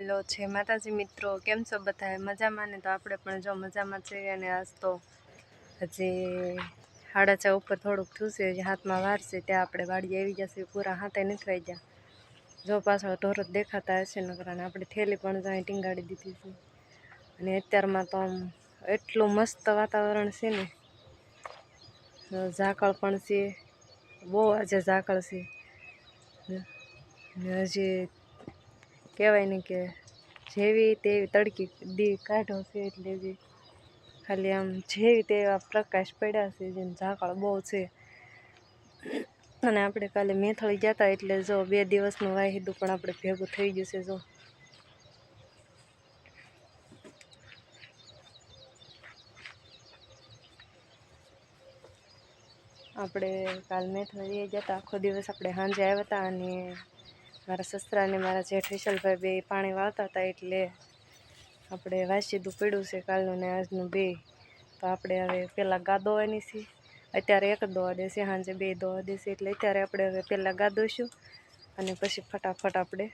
Hello છે. માતાજી મિત્રો, કેમ છો બધા મજામાં ને? તો આપણે પણ જો મજામાં છીએ અને આજ તો હજી સાડા ચા ઉપર થોડુંક થયું હાથમાં વારશે ત્યાં આપણે વાડી આવી જશે પૂરા હાથે નથી વાઈ જો પાછળ ઢોર દેખાતા હશે ને અને આપણે થેલી પણ જાય ટીંગાડી દીધી છે. અને અત્યારમાં તો આમ એટલું મસ્ત વાતાવરણ છે ને. ઝાકળ પણ છે. બહુ આજે ઝાકળ છે. હજી કહેવાય ને કે જેવી તેવી તડકી દી કાઢો છે એટલે જે ખાલી આમ જેવી તેવા પ્રકાશ પડ્યા છે જેમ ઝાકળ બહુ છે. અને આપણે કાલે મેથળી હતા એટલે જો બે દિવસનું વાહિદું પણ આપણે ભેગું થઈ ગયું છે જો. આપણે કાલ મેથળી ગયા હતા આખો દિવસ આપણે સાંજે આવ્યા હતા અને મારા સસરા અને મારા જેઠ વિશાલભાઈ બે પાણી વાળતા હતા એટલે આપણે વાસીદું પડ્યું છે કાલનું ને આજનું બે. તો આપણે હવે પહેલાં ગા દોવાની અત્યારે એક દોવા દેશે, સાંજે બે દોવા દેશે એટલે અત્યારે આપણે હવે પહેલાં ગા દોઈશું અને પછી ફટાફટ આપણે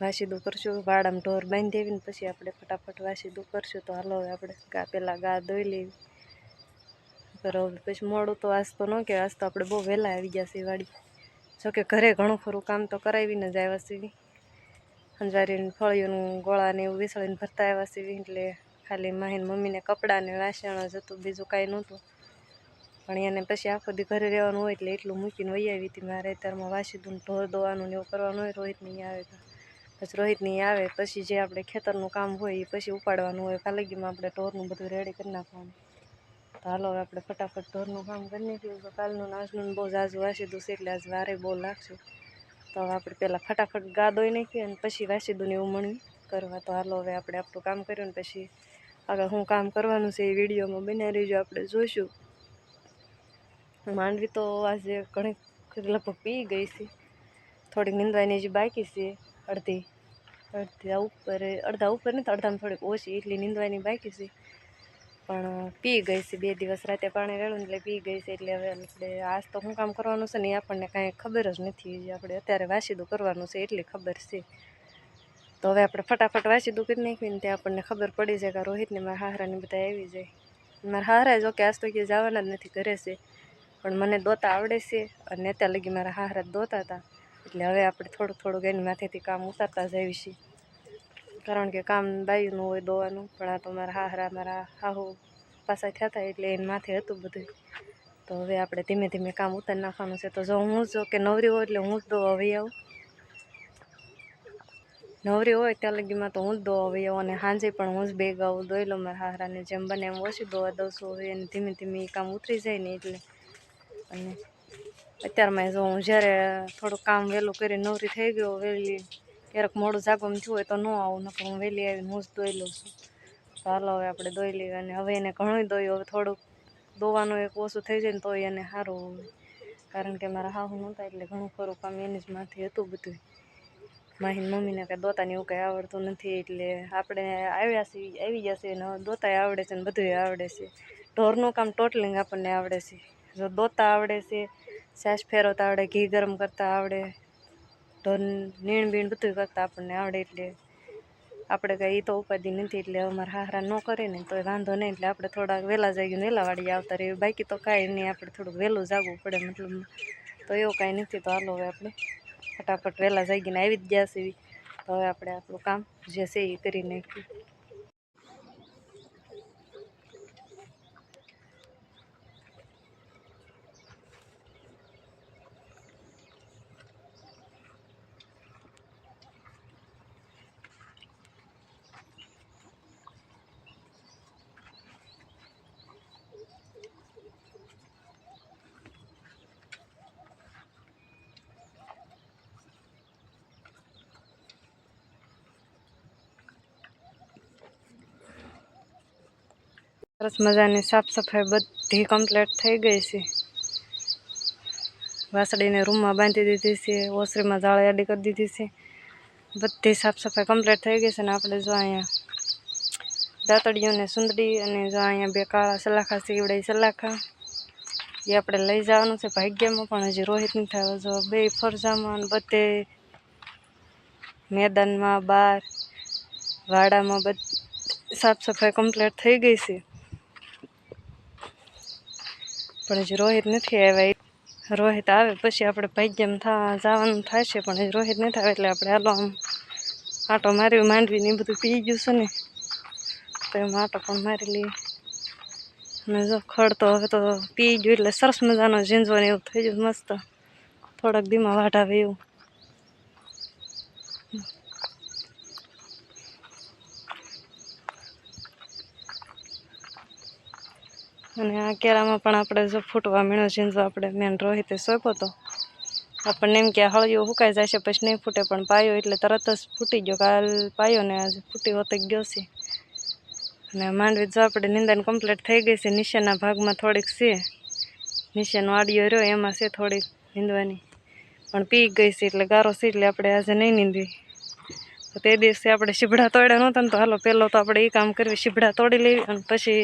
વાસીદું કરશું. વાડામાં ઢોર બાંધી દેવીને પછી આપણે ફટાફટ વાસીદું કરશું. તો હાલો હવે આપણે ગા, પહેલાં ગા ધોઈ લેવી કરો પછી મોડું તો આજ તો ન કે આજ તો આપણે બહુ વહેલા આવી ગયા છે વાડી જોકે ઘરે ઘણું ખરું, કામ તો કરાવીને જ આવ્યા સીવી. અંજારીને ફળીઓનું ગોળાને એવું વિસળીને ભરતા આવ્યા સીવી, એટલે ખાલી માહીને મમ્મીને કપડાં ને વાસણ જ હતું, બીજું કાંઈ નહોતું. પણ એને પછી આખો દી ઘરે રહેવાનું હોય એટલે એટલું મૂકીને વહી આવી હતી, મારે અત્યારમાં દૂધ ઢોર દોવાનું ને એવું કરવાનું હોય રોહિત નહીં આવે તો. પછી રોહિત નહીં આવે, પછી જે આપણે ખેતરનું કામ હોય એ પછી ઉપાડવાનું હોય કાલગીમાં આપણે ઢોરનું બધું રેડી કરી નાખવાનું. તો હાલો હવે આપણે ફટાફટ ઢોરનું કામ કરી નાખ્યું. તો કાલનું નાજનું બહુ ઝાઝું વાસીદું છે એટલે આજ વારે બહુ લાગશે. તો હવે આપણે પહેલાં ફટાફટ ગા દોઈ નાખીએ અને પછી વાસી વાસીદુંની ઉમણવી કરવા. તો હાલો હવે આપણે આપણું કામ કર્યું ને પછી આગળ શું કામ કરવાનું છે એ વિડીયોમાં બનાવી રહીજો. આપણે જોઈશું. માંડવી તો આજે ઘણી લગભગ પી ગઈ છે. થોડીક નિંદવાની જે બાકી છે. અડધી. અડધા ઉપર અડધા ઉપર તો અડધામાં થોડીક ઓછી એટલી નિંદવાની બાકી છે. પણ પી ગઈ છે બે દિવસ, રાતે પાણી રેડું એટલે પી ગઈ છે એટલે હવે એટલે આજ તો શું કામ કરવાનું છે ને આપણને કાંઈ ખબર જ નથી. આપણે અત્યારે વાસીદું કરવાનું છે એટલી ખબર છે. તો હવે આપણે ફટાફટ વાસીદું કરી નાખીએ ને ત્યાં આપણને ખબર પડી જાય કે રોહિતને મારા હારાને બધા આવી જાય. મારા હારા જો કે આજ તો ક્યાંય જવાના જ નથી ઘરે છે. પણ મને દોતા આવડે છે અને અત્યાર લગી મારા હારા દોતા હતા. એટલે હવે આપણે થોડુંક થોડુંક એની માથેથી કામ ઉતારતા જઈએ છીએ કારણ કે કામ બાયુનું હોય દોવાનું, પણ આ તો મારા હાહરા, મારા હાહુ પાછા થયા હતા એટલે એને માથે હતું બધું. તો હવે આપણે ધીમે ધીમે કામ ઉતારી નાખવાનું છે. તો જો હું જો કે નવરી હોય એટલે હું જ દો હવે આવું. નવરી હોય ત્યાં લગીમાં તો હું જ દો હવે આવું અને સાંજે પણ હું જ બે આવું. દોઈ લઉં મારા હાહરાને જેમ બને એમ ઓછી દોવા દઉં છું. હવે એને ધીમે ધીમે કામ ઉતરી જાય ને એટલે. અને અત્યારમાં જો હું જ્યારે થોડું કામ વહેલું કરી નવરી થઈ ગયો, વહેલી ક્યારેક મોડું જાગવાનું થયું હોય તો ન આવું, નકર હું વહેલી આવીને હું જ દોઈ લઉં છું. તો હાલો હવે આપણે દોઈ લઈએ અને હવે એને ઘણું દોયું હવે થોડુંક દોવાનું એક ઓછું થઈ જાય ને તોય એને સારું કારણ કે મારા હાહુ નહોતા એટલે ઘણું ખરું કામ એની જ માથે હતું બધું માહીને મમ્મીને કાંઈ દોતાને એવું કાંઈ આવડતું નથી, એટલે આપણે આવ્યા છીએ, આવી ગયા છે ને દોતાય આવડે છે ને બધું આવડે છે. ઢોરનું કામ ટોટલિંગ આપણને આવડે છે. જો દોતા આવડે છે સાસ ફેરવતા આવડે, ઘી ગરમ કરતા આવડે ઢોર નીણ બીણ બધું કરતાં આપણને આવડે એટલે આપણે કાંઈ એ તો ઉપાધિ નથી એટલે અમારા હારા ન કરે ને તો વાંધો નહીં એટલે આપણે થોડાક વહેલા જાગીને વહેલા વાળી આવતા રહીએ. બાકી તો કાંઈ નહીં, આપણે થોડુંક વહેલું જાગવું પડે મતલબ તો એવું કાંઈ નથી. તો હાલો હવે આપણે ફટાફટ વહેલા જાગીને આવી જ ગયા છે તો હવે આપણે આપણું કામ જે છે એ કરી નાખ્યું સરસ મજાની સાફ સફાઈ બધી કમ્પ્લીટ થઈ ગઈ છે વાસળીને રૂમમાં બાંધી દીધી છે ઓસરીમાં જાળી આડી કરી દીધી છે બધી સાફ સફાઈ કમ્પ્લીટ થઈ ગઈ છે ને આપણે જો અહીંયા દાંતડીઓને સુંદડી અને જો અહીંયા બે કાળા સલાખા છે એવડે સલાખા, એ આપણે લઈ જવાનું છે ભાગ્યમાં, પણ હજી રોહિત નથી આવ્યો જો બે ફરજામાં ને બધે મેદાનમાં બહાર વાડામાં બધ સાફ સફાઈ કમ્પ્લીટ થઈ ગઈ છે પણ હજી રોહિત નથી આવ્યા. રોહિત આવે પછી આપણે ભાગ્યમ થા, જવાનું થશે, પણ હજી રોહિત નથી આવે એટલે આપણે હાલો આમ આટો મારી માંડવી ને બધું પી ગયું છે ને, તો એમાં આટો પણ મારી લઈએ. અને જો ખડ તો હવે તો પી ગયું એટલે સરસ મજાનો ઝીંઝો ને એવું થઈ ગયું, મસ્ત. થોડાક ધીમા વાટ આવે એવું. અને આ કેળામાં પણ આપણે જો ફૂટવા મીણો ઝીંઝવો આપણે મેન રોહિતે સોંપ્યો હતો આપણને એમ કે હળિયો સુકાઈ જશે પછી નહીં ફૂટે, પણ પાયો એટલે તરત જ ફૂટી ગયો. કાલ પાયો ને આજે ફૂટી હોતે ગયો છે. અને માંડવી જો આપણે નિંદન કમ્પ્લીટ થઈ ગઈ છે નીચેના ભાગમાં થોડીક છે. નીચેનો આડિયો રહ્યો, એમાં છે થોડીક નીંદવાની. પણ પી ગઈ છે એટલે ગારો છે એટલે આપણે આજે નહીં નીંદવી. તો તે દિવસે આપણે શીભડા તોડ્યા નહોતા ને તો હાલો, પહેલો તો આપણે એ કામ કરવી, શીભડા તોડી લેવી અને પછી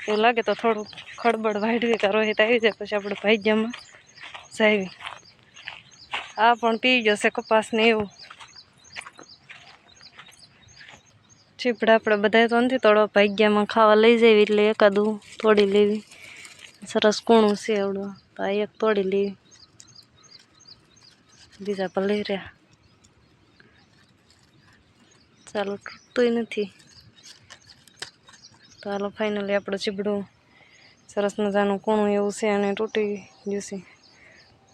એવું લાગે તો થોડું ખડબડ વાઢવી કે રોહિત આવી જાય પછી આપણે ભાગ્યમાં જાવી આ પણ પી ગયો છે કપાસ એવું. ચીપડા આપણે બધા તો નથી તોડો ભાગ્યામાં ખાવા લઈ જવી એટલે એકાદું તોડી લેવી. સરસ કૂણું છે એવડું તો આ એક તોડી લેવી. બીજા પર લઈ રહ્યા. ચાલો તૂટતું નથી. તો હાલો ફાઇનલી આપણું ચીબડું સરસ મજાનું કૂણું એવું છે અને તૂટી ગયું છે.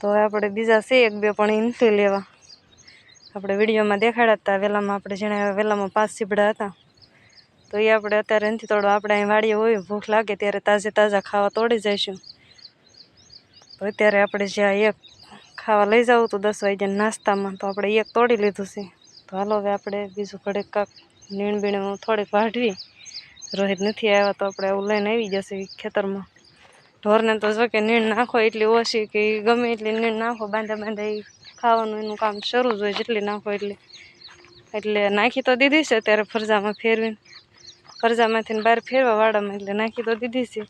તો હવે આપણે બીજા છે એક, બે પણ એ લેવા. આપણે વિડીયોમાં દેખાડ્યા હતા વહેલામાં આપણે જેણે વહેલામાં પાંચ ચીબડા હતા. તો એ આપણે અત્યારે નથી તોડો આપણે અહીં વાડીએ હોય, ભૂખ લાગે ત્યારે તાજે તાજા ખાવા તોડી જઈશું. તો અત્યારે આપણે જ્યાં એક ખાવા લઈ જવું તો દસ વાગ્યા નાસ્તામાં તો આપણે એક તોડી લીધું છે. તો હાલો, હવે આપણે બીજું ઘડે કાંક નીણ બીણ થોડીક વાઢવી. રોહિત નથી આવ્યા તો આપણે આવું લઈને આવી જશે ખેતરમાં. ઢોરને તો જો કે નીણ નાખો એટલી ઓછી કે ગમે એટલી નીણ નાખો, બાંધા બાંધા એ ખાવાનું, એનું કામ શરૂ જ હોય જેટલી નાખો એટલી. એટલે નાખી તો દીધી છે ત્યારે ફરજામાં ફેરવીને. ફરજામાંથી બહાર ફેરવા વાડામાં એટલે નાખી તો દીધી છે.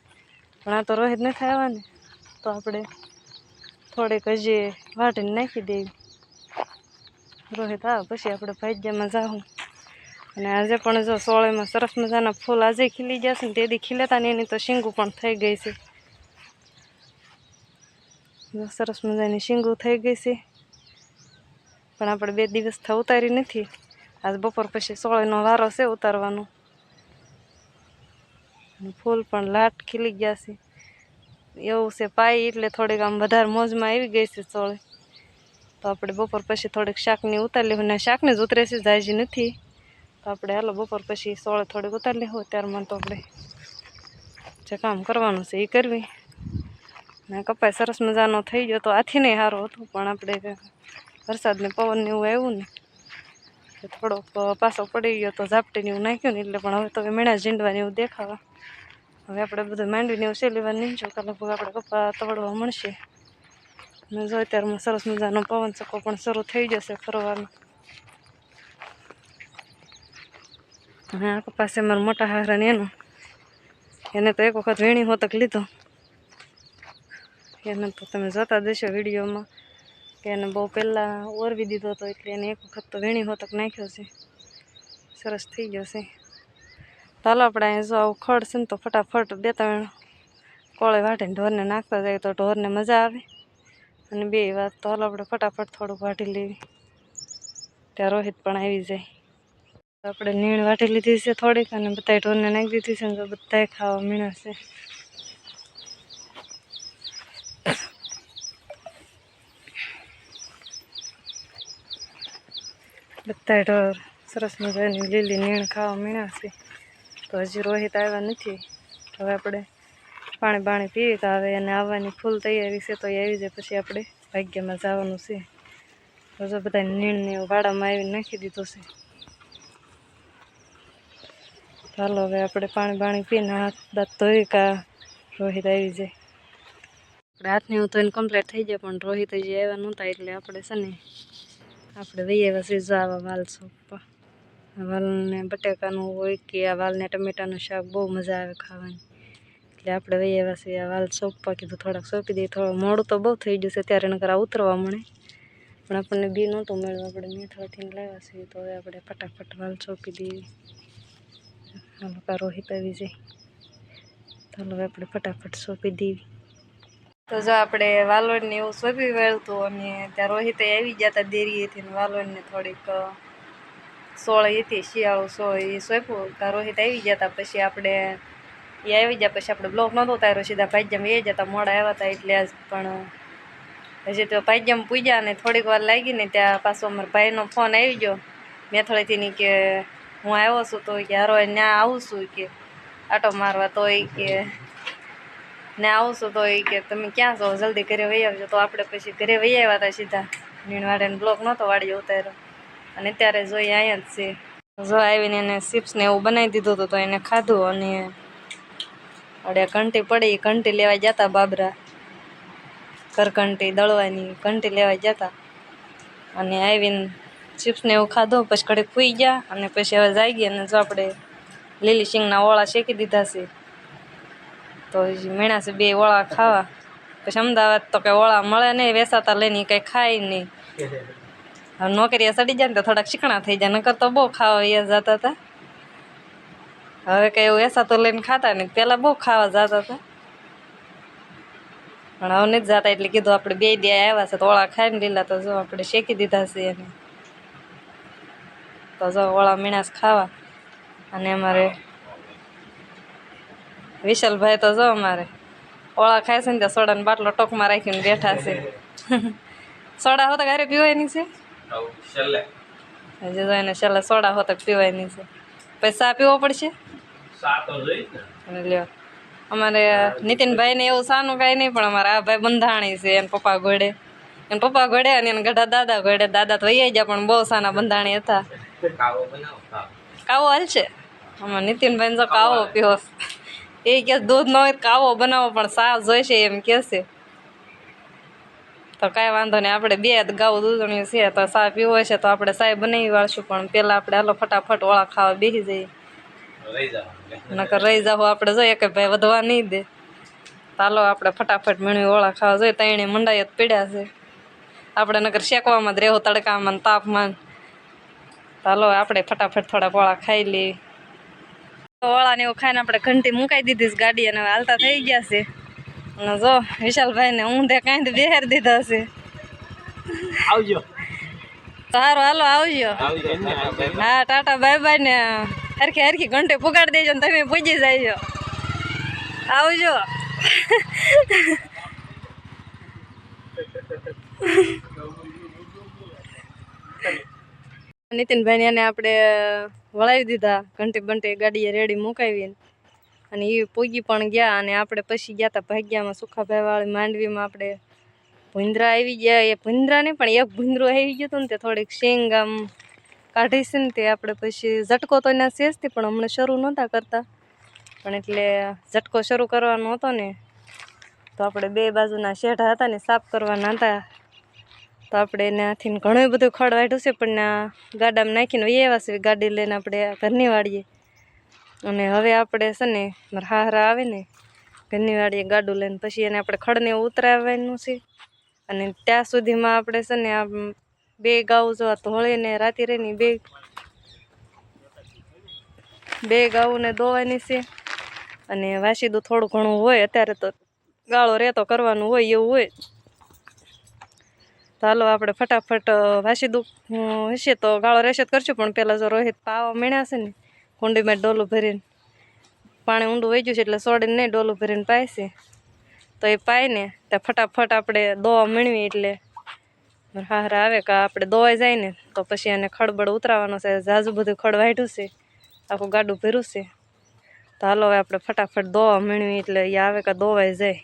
પણ આ તો રોહિત નથી આવ્યા તો આપણે થોડીક હજી વાટીને નાખી દેવી રોહિત આવે, પછી આપણે ભાગ્યમાં જાઉં અને આજે પણ જો સોળેમાં સરસ મજાના ફૂલ આજે ખીલી ગયા છે ને તેથી ખીલેતા ને એની તો શીંગું પણ થઈ ગઈ છે. જો સરસ મજાની શીંગું થઈ ગઈ છે. પણ આપણે બે દિવસ થા ઉતારી નથી. આજ બપોર પછી સોળેનો વારો છે ઉતારવાનો. ફૂલ પણ લાટ ખીલી ગયા છે. એવું છે પાઈ એટલે થોડીક આમ વધારે મોજમાં આવી ગઈ છે સોળે. તો આપણે બપોર પછી થોડીક શાકની ઉતારી લેવું. ને શાકની જ ઉતરે છે જાયજી નથી. તો આપણે હાલો બપોર પછી સોળે થોડીક ઉતારી લેવું ત્યારમાં તો આપણે જે કામ કરવાનું છે એ કરવી. ને કપાય સરસ મજાનો થઈ ગયો તો આથી નહીં સારું હતું, પણ આપણે વરસાદને પવન ને એવું આવ્યું ને થોડોક પાછો પડી ગયો તો ઝાપટીને એવું નાખ્યું ને એટલે પણ હવે તો મેળા ઝીંડવાની એવું દેખાવા. હવે આપણે બધું માંડવીને એવું સેલીવા નહીં કે લગભગ આપણે કપા તવડવા મળશે. ને જો અત્યારમાં સરસ મજાનો પવન ચક્કો પણ શરૂ થઈ જશે ફરવાનો. અને આ કપાસ અમારા મોટા હારા ને એનો. એને તો એક વખત વેણી હોતક લીધો. એને તો તમે જોતા દેશો વિડીયોમાં કે એને બહુ પહેલાં ઓરવી દીધો હતો એટલે એને એક વખત તો વેણી હોતક નાખ્યો છે. સરસ થઈ ગયો છે. ચાલો આપણે અહીંયા જો આવું ખડ છે ને તો ફટાફટ બે ત્રણ કોળે વાટીને ઢોરને નાખતા જાય તો ઢોરને મજા આવે. અને બે વાત તો હાલો આપણે ફટાફટ થોડુંક વાટી લેવી. ત્યાં રોહિત પણ આવી જાય. આપણે નીણ વાટી લીધી છે થોડીક અને બધા ઢોરને નાખી દીધી છે તો બધા ખાવા મીણા છે. બધા ઢોર સરસ મજાની લીલી નીણ ખાવા મીણા તો હજી રોહિત આવ્યા નથી. હવે આપણે પાણી બાણી પીએ તો આવે અને આવવાની ફૂલ તૈયારી છે તો એ આવી જાય પછી આપણે ભાગ્યમાં જવાનું છે. તો બધા નીણને વાડામાં આવીને નાખી દીધું છે. ચાલો, હવે આપણે પાણી પાણી પીને હાથ દાંત ધોઈ કા રોહિત આવી જાય. આપણે હાથની હું ધોઈને કમ્પ્લીટ થઈ જાય, પણ રોહિત હજી આવ્યા નહોતા એટલે આપણે છે ને, આપણે વહી આવ્યા શ્રી જો વાલ સોંપવા. વાલને બટેકાનું હોય કે આ વાલને ટમેટાનું શાક, બહુ મજા આવે ખાવાની. એટલે આપણે વહી આવ્યા છીએ આ વાલ સોંપવા, કીધું થોડાક સોંપી દઈએ. થોડું મોડું તો બહુ થઈ ગયું છે, ત્યારે એને કરા ઉતરવા મળે. પણ આપણને બી નહોતું મળ્યું, આપણે મીઠાથી લાવ્યા છીએ, તો હવે આપણે ફટાફટ વાલ સોંપી દઈએ. હાલો કા રોહિત આવી જાય ચાલો હવે આપણે ફટાફટ સોંપી દેવી. તો જો આપણે વાલોડને એવું સોંપી વળતું અને ત્યાં રોહિતે આવી ગયા હતા દેરીએથી વાલોડને થોડીક સોળ હતી, શિયાળો સોળ એ સોંપ્યું. ત્યાં રોહિત આવી હતા પછી આપણે, એ આવી ગયા પછી આપણે બ્લોક નહોતો તાર્યો સીધા ભાઈજામ એ જતા મોડા આવ્યા હતા એટલે આજ પણ, હજી તો ભાઈજામ પૂજ્યા અને થોડીક વાર લાગી ને ત્યાં પાછો અમારા ભાઈનો ફોન આવી ગયો. મેથળેથી કે હું આવ્યો છું તો કે હારો ત્યાં આવું છું કે આટો મારવા તો એ કે ને આવું છું તો એ કે તમે ક્યાં છો? જલ્દી ઘરે વહી આવજો. તો આપણે પછી ઘરે વહી આવ્યા હતા સીધા. નીણવાડેને બ્લોક નહોતો વાડીએ ઉતાર્યો. અને અત્યારે જોઈ અહીંયા જ છે. જો આવીને એને ચિપ્સને એવું બનાવી દીધું હતું તો એને ખાધું અને અડે ઘંટી પડી. ઘંટી લેવા જતા બાબરા. કરકંટી દળવાની ઘંટી લેવા જતા. અને આવીને ચિપ્સ ને એવું ખાધું, પછી ઘડીક ફૂઈ ગયા અને પછી હવે જાય ગયા અને જો આપણે લીલી શીંગના ઓળા શેકી દીધા છે, તો મીણા છે બે ઓળા ખાવા. પછી અમદાવાદ તો કંઈ ઓળા મળે નહીં વેસાતા લઈને કંઈ ખાય નહીં. હવે નોકરીએ સડી જાય ને તો થોડાક શીખણા થઈ જાય, નકર તો બહુ ખાવા એ જતા હતા. હવે કંઈ એવું વેસાતું લઈને ખાતા નહીં, પહેલાં બહુ ખાવા જતા હતા. પણ હવે નથી જતા, એટલે કીધું આપણે બે દે આવ્યા છે તો ઓળા ખાઈને લીલા તો જો આપણે શેકી દીધા છે એને. તો ઓળા મીણાસ ખાવા. અને અમારે વિશાલભાઈ તો જો અમારે. ઓળા ખાય છે ને ત્યાં સોડાનો બાટલો ટોકમાં રાખીને બેઠા છે. સોડા હોતા ઘરે પીવાની છે? હજી તો એને છેલ્લે સોડા હોતા પીવાની છે. પછી ચા પીવો પડશે? લ્યો. અમારે નીતિનભાઈ ને એવું સાનું કાંઈ નહીં પણ અમારા આ ભાઈ બંધાણી છે એના પપ્પા ઘોડે. એના પપ્પા ઘોડે અને એના ગઢા દાદા ઘોડે. દાદા તો વૈયા ગયા પણ બહુ સાના બંધાણી હતા. કાવો બનાવો કાવો હાલશે આમાં નીતિનભાઈ જો કાવો પીવો એ કે દૂધ ન હોય કાવો બનાવો, પણ સાફ જોઈશે એમ કહેશે તો કાંઈ વાંધો નહીં, આપણે બે ગાઉ દૂધણિયું છે, તો સા પીવો છે તો આપણે સાહેબ બનાવી વાળશું, પણ પહેલાં આપણે હાલો ફટાફટ ઓળા ખાવા બેસી જઈએ. નકર રહી જાવ આપણે જોઈએ કે ભાઈ વધવા નહીં દે. ચાલો આપણે ફટાફટ મેળવી ઓળા ખાવા જોઈએ, તો મંડાઈ જ પીડ્યા છે. આપણે નકર શેકવામાં જ રહેવું, તડકામાં ને. ચાલો આપણે ફટાફટ થોડા પોળા ખાઈ લઈએ. ઓળા ને એવું ખાઈને આપણે ઘંટી મુકાઈ દીધી છે ગાડી અને હવે હાલતા થઈ ગયા છે. અને જો વિશાલભાઈ ને ઊંધે કાંઈ બેહાર દીધા છે. આવજો. સારું હાલો આવજો. હા ટાટા બાય બાય ને હરખી હરખી ઘંટી પુગાડી દેજો ને તમે પૂજી જાય આવજો. નીતિનભાઈ એને આપણે વળાવી દીધા. ઘંટી બંટી ગાડીએ રેડી મુકાવી અને એ પૂગી પણ ગયા અને આપણે પછી ગયા હતા ભાગ્યામાં સુખાભાઈવાળી માંડવીમાં આપણે ભૂંદરા આવી ગયા. એ ભૂંદરા નહીં, પણ એક ભૂંદરો આવી ગયું હતું ને તે થોડીક શેંગ આમ કાઢી ને તે આપણે પછી ઝટકો તો એના શેષથી પણ હમણાં શરૂ નહોતા કરતા. પણ એટલે ઝટકો શરૂ કરવાનો હતો ને, તો આપણે બે બાજુના શેઢા હતા ને સાફ કરવાના હતા. તો આપણે એનાથી ઘણું બધું ખડ વાઢ્યું છે, પણ ના ગાડામાં નાખીને વહી આવ્યા ગાડી લઈને આપણે ઘરની વાડીએ. અને હવે આપણે છે ને હારા આવે ને, ઘરની વાળીએ ગાડું લઈને પછી એને આપણે ખડને ઉતરાવવાનું છે. અને ત્યાં સુધીમાં આપણે છે ને આ બે ગાઉ જો ધોળીને રાતે રહીને બે બે ગાઉને દોવાની છે. અને વાસીદું થોડું ઘણું હોય, અત્યારે તો ગાળો રહેતો કરવાનું હોય એવું હોય. તો હાલો આપણે ફટાફટ વાસી દુઃખ હશે તો ગાળો રહેશે તો કરશું, પણ પહેલાં જો રોહિત પાવા મીણ્યા છે ને, કુંડીમાં ડોલું ભરીને, પાણી ઊંડું વહી ગયું છે એટલે સોડીને નહીં ડોલું ભરીને પાય છે. તો એ પાય ને ત્યાં ફટાફટ આપણે દોવા મીણવી એટલે હારા આવે કે આપણે દોવાઈ જાય ને, તો પછી એને ખડબડ ઉતરાવવાનો છે ઝાઝુ બધું ખડ વાઢ્યું છે, આખું ગાડું ભર્યું છે. તો હાલો હવે આપણે ફટાફટ દોવા મીણવી એટલે એ આવે કે દોવાઈ જાય.